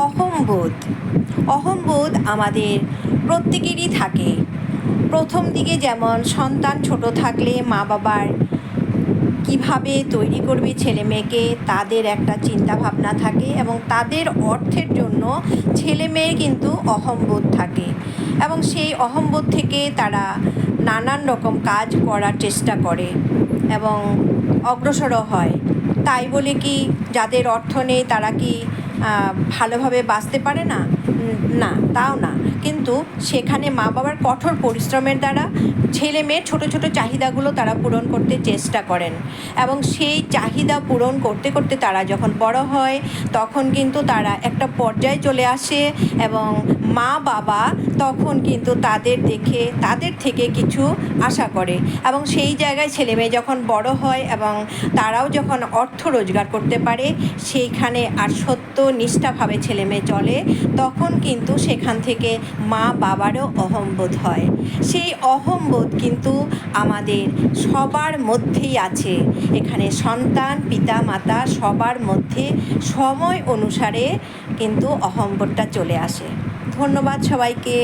অহংবোধ অহংবোধ আমাদের প্রত্যেকেরই থাকে। প্রথম দিকে যেমন সন্তান ছোট থাকলে মা বাবার কীভাবে তৈরি করবে ছেলে মেয়েকে তাদের একটা চিন্তা ভাবনা থাকে এবং তাদের অর্থের জন্য ছেলে মেয়ের কিন্তু অহংবোধ থাকে। এবং সেই অহংবোধ থেকে তারা নানান রকম কাজ করার চেষ্টা করে এবং অগ্রসরও হয়। তাই বলে কি, যাদের অর্থ নেই তারা কি ভালোভাবে বাঁচতে পারে না? না তাও না। কিন্তু সেখানে মা বাবার কঠোর পরিশ্রমের দ্বারা ছেলে মেয়ের ছোটো ছোটো চাহিদাগুলো তারা পূরণ করতে চেষ্টা করেন। এবং সেই চাহিদা পূরণ করতে করতে তারা যখন বড় হয়, তখন কিন্তু তারা একটা পর্যায়ে চলে আসে এবং মা বাবা তখন কিন্তু তাদের দেখে, তাদের থেকে কিছু আশা করে। এবং সেই জায়গায় ছেলে মেয়ে যখন বড় হয় এবং তারাও যখন অর্থ রোজগার করতে পারে, সেইখানে আর সত্য নিষ্ঠাভাবে ছেলে মেয়ে চলে, তখন কিন্তু সেখান থেকে মা বাবারও অহম্বোধ হয়। সেই অহম্বোধ কিন্তু আমাদের সবার মধ্যেই আছে। এখানে সন্তান পিতা মাতা সবার মধ্যে সময় অনুসারে কিন্তু অহম্বোধটা চলে আসে। ধন্যবাদ সবাইকে।